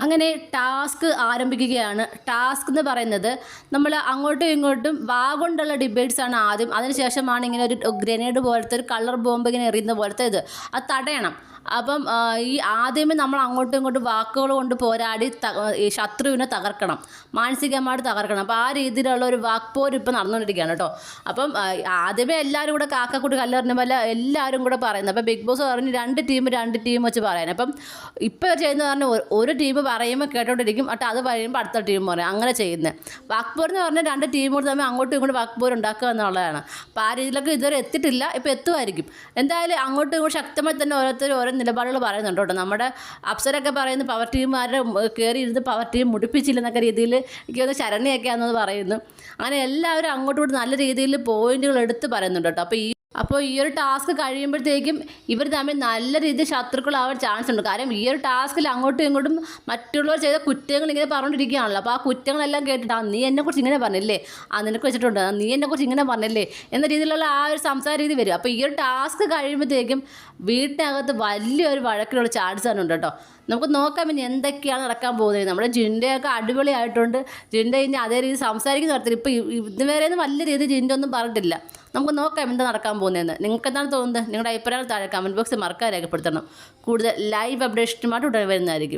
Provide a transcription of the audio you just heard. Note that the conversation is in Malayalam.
അങ്ങനെ ടാസ്ക് ആരംഭിക്കുകയാണ്. ടാസ്ക് എന്ന് പറയുന്നത് നമ്മൾ അങ്ങോട്ടും ഇങ്ങോട്ടും വാ കൊണ്ടുള്ള ഡിബേറ്റ്സ് ആണ് ആദ്യം. അതിനുശേഷമാണ് ഇങ്ങനെ ഒരു ഗ്രനേഡ് പോലത്തെ ഒരു കളർ ബോംബ് ഇങ്ങനെ എറിയുന്ന പോലത്തെ ഇത്. അത് തടയണം. അപ്പം ഈ ആദ്യമേ നമ്മൾ അങ്ങോട്ടും ഇങ്ങോട്ടും വാക്കുകൾ കൊണ്ട് പോരാടി ശത്രുവിനെ തകർക്കണം. മാനസികമായിട്ട് തകർക്കണം. അപ്പോൾ ആ രീതിയിലുള്ള ഒരു വാക്പോര് ഇപ്പം നടന്നുകൊണ്ടിരിക്കുകയാണ് കേട്ടോ. അപ്പം ആദ്യമേ എല്ലാവരും കൂടെ കാക്കക്കൂട്ട് കല്ലെറിഞ്ഞ പോലെ എല്ലാവരും കൂടെ പറയുന്നത്. അപ്പം ബിഗ് ബോസ് പറഞ്ഞ് രണ്ട് ടീം രണ്ട് ടീം വെച്ച് പറയാൻ അപ്പം ഇപ്പോൾ ചെയ്യുന്ന പറഞ്ഞാൽ ഒരു ടീം പറയുമ്പോൾ കേട്ടോണ്ടിരിക്കും. എന്നിട്ട് അത് പറയുമ്പോൾ അടുത്ത ടീം പറയും. അങ്ങനെ ചെയ്യുന്നത് വാക്പോർ എന്ന് പറഞ്ഞാൽ രണ്ട് ടീമോട് തമ്മിൽ അങ്ങോട്ടും ഇങ്ങോട്ടും വാക്പോർ ഉണ്ടാക്കുക എന്നുള്ളതാണ്. അപ്പോൾ ആ രീതിയിലൊക്കെ ഇതുവരെ എത്തിയിട്ടില്ല. ഇപ്പോൾ എത്തുമായിരിക്കും. എന്തായാലും അങ്ങോട്ടും ഇങ്ങോട്ടും ശക്തമായി തന്നെ ഓരോരുത്തരും ഓരോ നിലപാടുകൾ പറയുന്നുണ്ട് കേട്ടോ. നമ്മുടെ അപ്സരൊക്കെ പറയുന്നു പവർ ടീമുകാരുടെ കയറി ഇരുന്ന് പവർ ടീം മുടിപ്പിച്ചില്ലെന്നൊക്കെ രീതിയിൽ എനിക്ക് ശരണിയൊക്കെയാണെന്ന് ശരണ്യൊക്കെയാണെന്ന് പറയുന്നു. അങ്ങനെ എല്ലാവരും അങ്ങോട്ടും ഇങ്ങോട്ടും നല്ല രീതിയിൽ പോയിന്റുകൾ എടുത്ത് പറയുന്നുണ്ട് കേട്ടോ. അപ്പോൾ ഈ അപ്പോൾ ഈ ഒരു ടാസ്ക് കഴിയുമ്പോഴത്തേക്കും ഇവർ തമ്മിൽ നല്ല രീതിയിൽ ശത്രുക്കളാവാൻ ചാൻസ് ഉണ്ട്. കാരണം ഈ ഒരു ടാസ്കിൽ അങ്ങോട്ടും ഇങ്ങോട്ടും മറ്റുള്ളവർ ചെയ്ത കുറ്റങ്ങൾ ഇങ്ങനെ പറഞ്ഞുകൊണ്ടിരിക്കുകയാണല്ലോ. അപ്പോൾ ആ കുറ്റങ്ങളെല്ലാം കേട്ടിട്ട് നീ എന്നെക്കുറിച്ച് ഇങ്ങനെ പറഞ്ഞില്ലേ? ആ നിനക്ക് വെച്ചിട്ടുണ്ട്. നീ എന്നെക്കുറിച്ച് ഇങ്ങനെ പറഞ്ഞില്ലേ? എന്ന രീതിയിലുള്ള ആ ഒരു സംസാര രീതി വരും. അപ്പോൾ ഈ ഒരു ടാസ്ക് കഴിയുമ്പോഴത്തേക്കും വീട്ടിനകത്ത് വലിയൊരു വഴക്കിനുള്ള ചാൻസ് തന്നെ ഉണ്ട് കേട്ടോ. നമുക്ക് നോക്കാം ഇനി എന്തൊക്കെയാണ് നടക്കാൻ പോകുന്നത്. നമ്മുടെ ജിൻഡയൊക്കെ അടിപൊളിയായിട്ടുണ്ട്. ജിൻഡ ഇനി അതേ രീതി സംസാരിക്കുന്ന നടത്തില്ല ഇപ്പോൾ ഇതുവരെയൊന്നും വലിയ രീതിയിൽ ജിൻഡ ഒന്നും പറഞ്ഞിട്ടില്ല. നമുക്ക് നോക്കാം എന്താ നടക്കാൻ പോകുന്നതെന്ന്. നിങ്ങൾക്ക് എന്താണ് തോന്നുന്നത്? നിങ്ങളുടെ അഭിപ്രായങ്ങൾ താഴെ കമന്റ് ബോക്സിൽ മറക്കാൻ രേഖപ്പെടുത്തണം. കൂടുതൽ ലൈവ് അപ്ഡേഷനുമായിട്ട് ഉടനെ വരുന്നതായിരിക്കും.